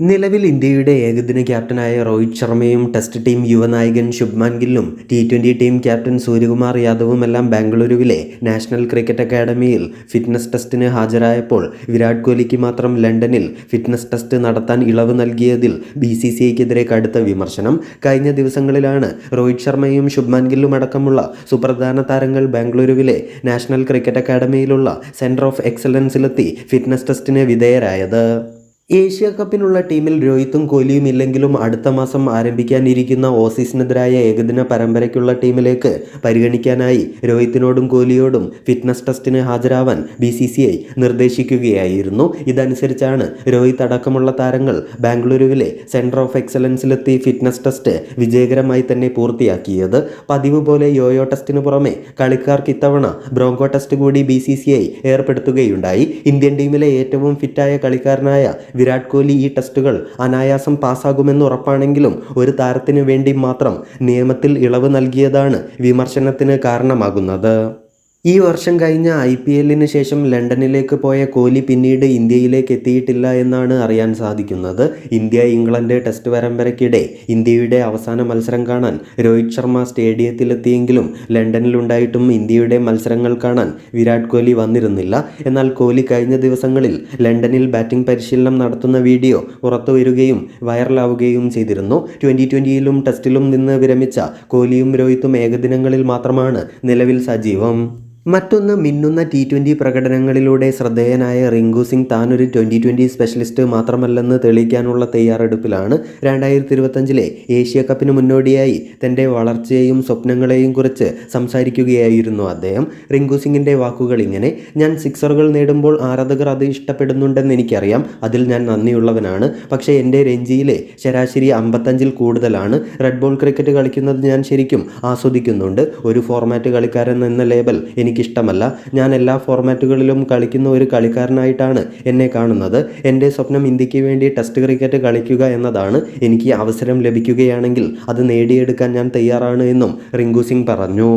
നിലവിൽ ഇന്ത്യയുടെ ഏകദിന ക്യാപ്റ്റനായ രോഹിത് ശർമ്മയും ടെസ്റ്റ് ടീം യുവനായകൻ Shubman ഗില്ലും T twenty team captain Suryakumar യാദവും എല്ലാം ബാംഗ്ലൂരുവിലെ നാഷണൽ ക്രിക്കറ്റ് അക്കാദമിയിൽ ഫിറ്റ്നസ് ടെസ്റ്റിന് ഹാജരായപ്പോൾ വിരാട് കോഹ്ലിക്ക് മാത്രം ലണ്ടനിൽ ഫിറ്റ്നസ് ടെസ്റ്റ് നടത്താൻ ഇളവ് നൽകിയതിൽ ബി സി സി ഐക്കെതിരെ കടുത്ത വിമർശനം. കഴിഞ്ഞ ദിവസങ്ങളിലാണ് രോഹിത് ശർമ്മയും ശുഭ്മാൻ ഗില്ലും അടക്കമുള്ള സുപ്രധാന താരങ്ങൾ ബാംഗ്ലൂരുവിലെ നാഷണൽ ക്രിക്കറ്റ് അക്കാദമിയിലുള്ള സെന്റർ ഓഫ് എക്സലൻസിലെത്തി ഫിറ്റ്നസ് ടെസ്റ്റിന് വിധേയരായത്. ഏഷ്യ കപ്പിനുള്ള ടീമിൽ രോഹിത്തും കോഹ്ലിയും ഇല്ലെങ്കിലും അടുത്ത മാസം ആരംഭിക്കാനിരിക്കുന്ന ഓസീസിനെതിരായ ഏകദിന പരമ്പരയ്ക്കുള്ള ടീമിലേക്ക് പരിഗണിക്കാനായി രോഹിത്തിനോടും കോഹ്ലിയോടും ഫിറ്റ്നസ് ടെസ്റ്റിന് ഹാജരാവാൻ ബി സി സി ഐ നിർദ്ദേശിക്കുകയായിരുന്നു. ഇതനുസരിച്ചാണ് രോഹിത് അടക്കമുള്ള താരങ്ങൾ ബാംഗ്ലൂരുവിലെ സെന്റർ ഓഫ് എക്സലൻസിലെത്തി ഫിറ്റ്നസ് ടെസ്റ്റ് വിജയകരമായി തന്നെ പൂർത്തിയാക്കിയത്. പതിവ് പോലെ യോയോ ടെസ്റ്റിന് പുറമെ കളിക്കാർക്ക് ഇത്തവണ ബ്രോങ്കോ ടെസ്റ്റ് കൂടി ബി സി സി ഐ ഏർപ്പെടുത്തുകയുണ്ടായി. ഇന്ത്യൻ ടീമിലെ ഏറ്റവും ഫിറ്റായ കളിക്കാരനായ വിരാട് കോഹ്ലി ഈ ടെസ്റ്റുകൾ അനായാസം പാസ്സാകുമെന്ന് ഉറപ്പാണെങ്കിലും ഒരു താരത്തിനു വേണ്ടി മാത്രം നിയമത്തിൽ ഇളവ് നൽകിയതാണ് വിമർശനത്തിന് കാരണമാകുന്നത്. ഈ വർഷം കഴിഞ്ഞ ഐ പി എല്ലിന് ശേഷം ലണ്ടനിലേക്ക് പോയ കോഹ്ലി പിന്നീട് ഇന്ത്യയിലേക്ക് എത്തിയിട്ടില്ല എന്നാണ് അറിയാൻ സാധിക്കുന്നത്. ഇന്ത്യ ഇംഗ്ലണ്ട് ടെസ്റ്റ് പരമ്പരയ്ക്കിടെ ഇന്ത്യയുടെ അവസാന മത്സരം കാണാൻ രോഹിത് ശർമ്മ സ്റ്റേഡിയത്തിലെത്തിയെങ്കിലും ലണ്ടനിലുണ്ടായിട്ടും ഇന്ത്യയുടെ മത്സരങ്ങൾ കാണാൻ വിരാട് കോഹ്ലി വന്നിരുന്നില്ല. എന്നാൽ കോഹ്ലി കഴിഞ്ഞ ദിവസങ്ങളിൽ ലണ്ടനിൽ ബാറ്റിംഗ് പരിശീലനം നടത്തുന്ന വീഡിയോ പുറത്തു വരികയും വൈറലാവുകയും ചെയ്തിരുന്നു. ട്വന്റി ട്വന്റിയിലും ടെസ്റ്റിലും നിന്ന് വിരമിച്ച കോഹ്ലിയും രോഹിത്തും ഏകദിനങ്ങളിൽ മാത്രമാണ് നിലവിൽ സജീവം. മറ്റൊന്ന് മിന്നുന്ന ടി ട്വന്റി പ്രകടനങ്ങളിലൂടെ ശ്രദ്ധേയനായ റിങ്കു സിംഗ് താനൊരു ട്വന്റി ട്വന്റി സ്പെഷ്യലിസ്റ്റ് മാത്രമല്ലെന്ന് തെളിയിക്കാനുള്ള തയ്യാറെടുപ്പിലാണ്. രണ്ടായിരത്തി ഇരുപത്തഞ്ചിലെ ഏഷ്യ കപ്പിന് മുന്നോടിയായി തന്റെ വളർച്ചയെയും സ്വപ്നങ്ങളെയും കുറിച്ച് സംസാരിക്കുകയായിരുന്നു അദ്ദേഹം. റിങ്കു സിംഗിന്റെ വാക്കുകൾ ഇങ്ങനെ ഞാൻ സിക്സറുകൾ നേടുമ്പോൾ ആരാധകർ അത് ഇഷ്ടപ്പെടുന്നുണ്ടെന്ന് എനിക്കറിയാം. അതിൽ ഞാൻ നന്ദിയുള്ളവനാണ്. പക്ഷേ എന്റെ രഞ്ജിയിലെ ശരാശരി അമ്പത്തഞ്ചിൽ കൂടുതലാണ്. റെഡ് ബോൾ ക്രിക്കറ്റ് കളിക്കുന്നത് ഞാൻ ശരിക്കും ആസ്വദിക്കുന്നുണ്ട്. ഒരു ഫോർമാറ്റ് കളിക്കാരൻ എന്ന ലേബൽ എനിക്കിഷ്ടമല്ല. ഞാൻ എല്ലാ ഫോർമാറ്റുകളിലും കളിക്കുന്ന ഒരു കളിക്കാരനായിട്ടാണ് എന്നെ കാണുന്നത്. എന്റെ സ്വപ്നം ഇന്ത്യയ്ക്ക് വേണ്ടി ടെസ്റ്റ് ക്രിക്കറ്റ് കളിക്കുക എന്നതാണ് എനിക്ക് അവസരം ലഭിക്കുകയാണെങ്കിൽ അത് നേടിയെടുക്കാൻ ഞാൻ തയ്യാറാണ് എന്നും റിങ്കു സിംഗ് പറഞ്ഞു.